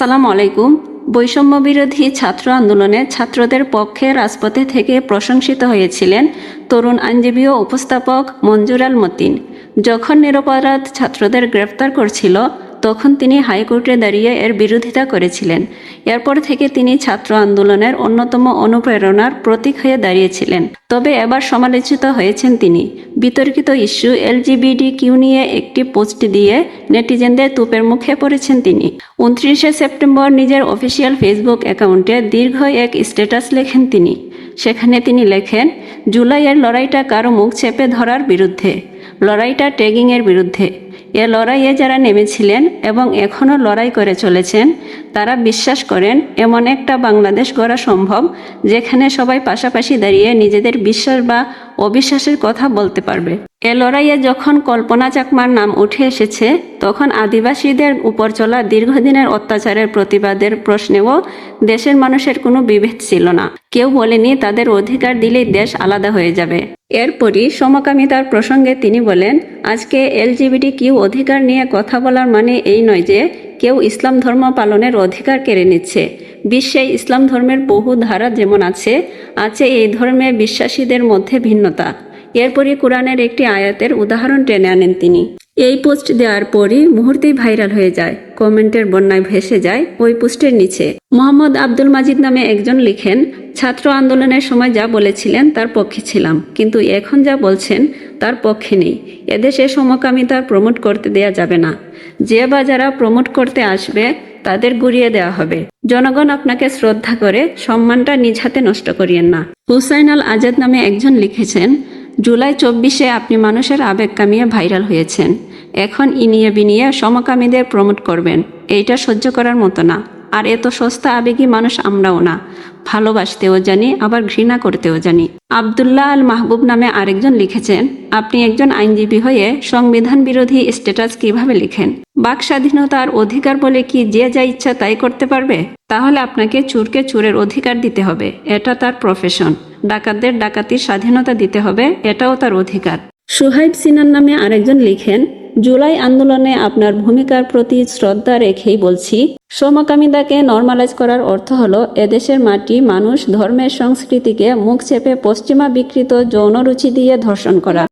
আসসালামু আলাইকুম। বৈষম্য বিরোধী ছাত্র আন্দোলনে ছাত্রদের পক্ষে রাজপথে থেকে প্রশংসিত হয়েছিলেন তরুণ আইনজীবী ও উপস্থাপক মঞ্জুর আল মতিন। যখন নিরপরাধ ছাত্রদের গ্রেফতার করছিল তখন তিনি হাইকোর্টে দাঁড়িয়ে এর বিরোধিতা করেছিলেন। এরপর থেকে তিনি ছাত্র আন্দোলনের অন্যতম অনুপ্রেরণার প্রতীক হয়ে দাঁড়িয়েছিলেন। তবে এবার সমালোচিত হয়েছেন তিনি। বিতর্কিত ইস্যু এলজিবিডি কিউ নিয়ে একটি পোস্ট দিয়ে নেটিজেনদের তুপের মুখে পড়েছেন তিনি। উনত্রিশে সেপ্টেম্বর নিজের অফিসিয়াল ফেসবুক অ্যাকাউন্টে দীর্ঘ এক স্ট্যাটাস লেখেন তিনি। সেখানে তিনি লেখেন, জুলাইয়ের লড়াইটা কারও মুখ চেপে ধরার বিরুদ্ধে, লড়াইটা ট্যাগিংয়ের বিরুদ্ধে। এ লড়াইয়ে যারা নেমেছিলেন এবং এখনও লড়াই করে চলেছেন, তারা বিশ্বাস করেন এমন একটা বাংলাদেশ গড়া সম্ভব, যেখানে সবাই পাশাপাশি দাঁড়িয়ে নিজেদের বিশ্বাস বা অবিশ্বাসের কথা বলতে পারবে। এ লড়াইয়ে যখন কল্পনা চাকমার নাম উঠে এসেছে, তখন আদিবাসীদের উপর চলা দীর্ঘদিনের অত্যাচারের প্রতিবাদের প্রশ্নেও দেশের মানুষের কোনো বিভেদ ছিল না। কেউ বলেনি তাদের অধিকার দিলেই দেশ আলাদা হয়ে যাবে। এরপরই সমকামিতার প্রসঙ্গে তিনি বলেন, আজকে এলজিবিটি কিউ অধিকার নিয়ে কথা বলার মানে এই নয় যে কেউ ইসলাম ধর্ম পালনের অধিকার কেড়ে নিচ্ছে। বিশ্বে ইসলাম ধর্মের বহু ধারা যেমন আছে আছে এই ধর্মে বিশ্বাসীদের মধ্যে ভিন্নতা। এরপরই কোরআনের একটি আয়াতের উদাহরণ টেনে আনেন তিনি। এই পোস্ট দেওয়ার পরই মুহূর্তেই ভাইরাল হয়ে যায়, কমেন্টের বন্যায় ভেসে যায় ওই পোস্টের নিচে। মোহাম্মদ আব্দুল মাজিদ নামে একজন লিখেন, ছাত্র আন্দোলনের সময় যা বলেছিলেন তার পক্ষে ছিলাম, কিন্তু এখন যা বলছেন তার পক্ষে নেই। এদেশে সমকামিতার প্রমোট করতে দেয়া যাবে না। যে বা যারা প্রমোট করতে আসবে, তাদের গুড়িয়ে দেওয়া হবে। জনগণ আপনাকে শ্রদ্ধা করে সম্মানটা নিজ হাতে নষ্ট করিয়েন না। হুসাইন আল আজাদ নামে একজন লিখেছেন জুলাই চব্বিশে আপনি মানুষের আবেগ কামিয়ে ভাইরাল হয়েছেন। এখন ইনিয়ে বিনিয়ে সমকামীদের প্রমোট করবেন। এইটা সহ্য করার মতো না। আর এত সস্তা আবেগী মানুষ আমরাও না। ভালোবাসতেও জানি, আবার ঘৃণা করতেও জানি। আবদুল্লাহ আল মাহবুব নামে আরেকজন লিখেছেন, আপনি একজন আইনজীবী হয়ে সংবিধান বিরোধী স্ট্যাটাস কীভাবে লিখেন? বাক স্বাধীনতার অধিকার বলে কি যে যা ইচ্ছা তাই করতে পারবে? তাহলে আপনাকে চুরকে চুরের অধিকার দিতে হবে। এটা তার প্রফেশন ডাকাতদের ডাকাতির স্বাধীনতা দিতে হবে। এটাও তার অধিকার। সুহাইব সিনার নামে আরেকজন লিখেন, জুলাই আন্দোলনে আপনার ভূমিকার প্রতি শ্রদ্ধা রেখেই বলছি, সমকামিতাকে নর্মালাইজ করার অর্থ হল এদেশের মাটি মানুষ ধর্মের সংস্কৃতিকে মুখ চেপে পশ্চিমা বিকৃত যৌনরুচি দিয়ে ধর্ষণ করা।